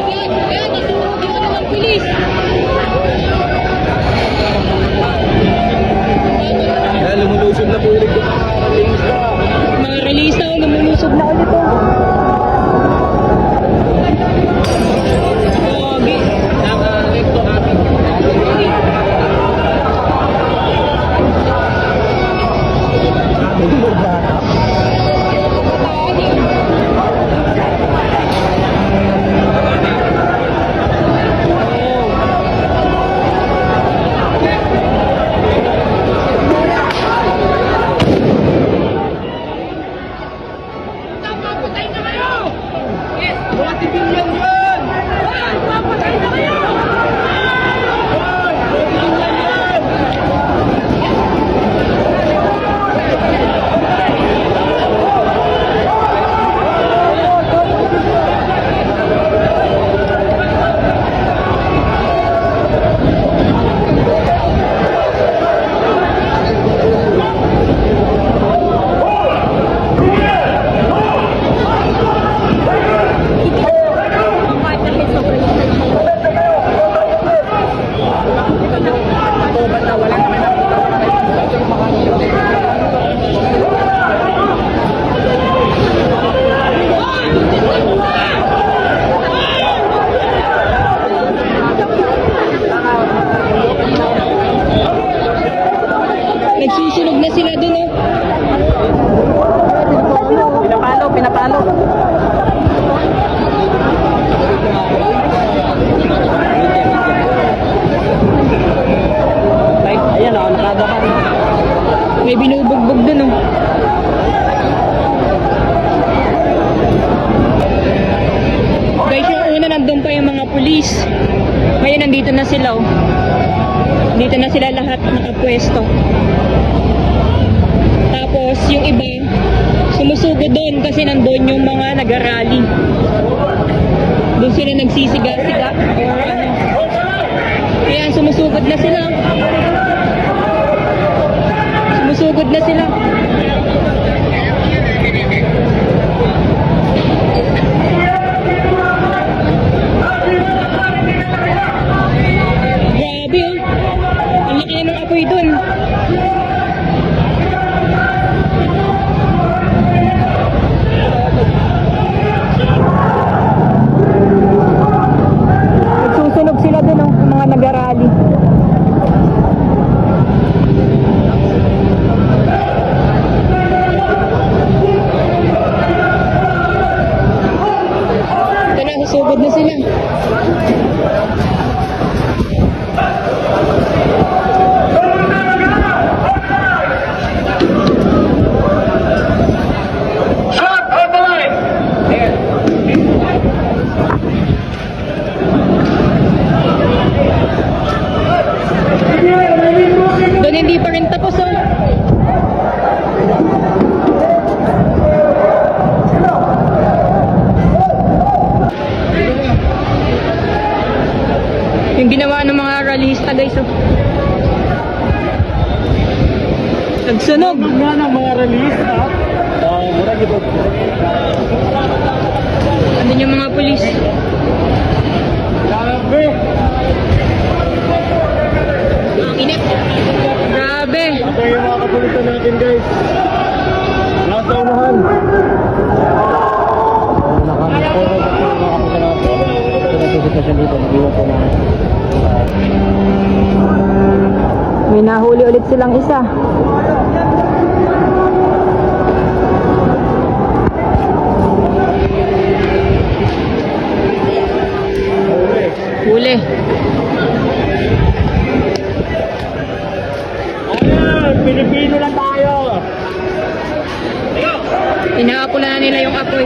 God! Ayan, nasunog ano ng pulis! Kaya lumulusog na po ulit yung mga lingista. Mga release na, lumulusog na ulit oh. Pogi. Naka-recto kami. Papatay na kayo! Yes, mga civilian yun! Ay, papatay na kayo! Nagsusunog na sila dun oh. Pinapalo, pinapalo. Ay, ayan o, nakadakan. May binubugbog dun oh. Guys, yung una nandun pa yung mga pulis. Ngayon nandito na sila oh. Dito na sila lahat nakapwesto. Tapos yung iba, sumusugo doon kasi nandun yung mga nag-rally. Doon sila nagsisiga-siga. Ano. Kaya sumusugod na sila. Sumusugod na sila. Grabe oh. Ang laki ng apoy dun. Yung ginawa ng mga rallyista guys oh. Nagsunog. Nga ng mga release, ha? Oo, mura gitu. Andun yung mga pulis. Grabe! Ang init. Grabe. Ito yung mga kapulitan natin, guys. Ulit silang isa. Huli. Ayan! Pilipino lang tayo! Inaapula na nila yung apoy.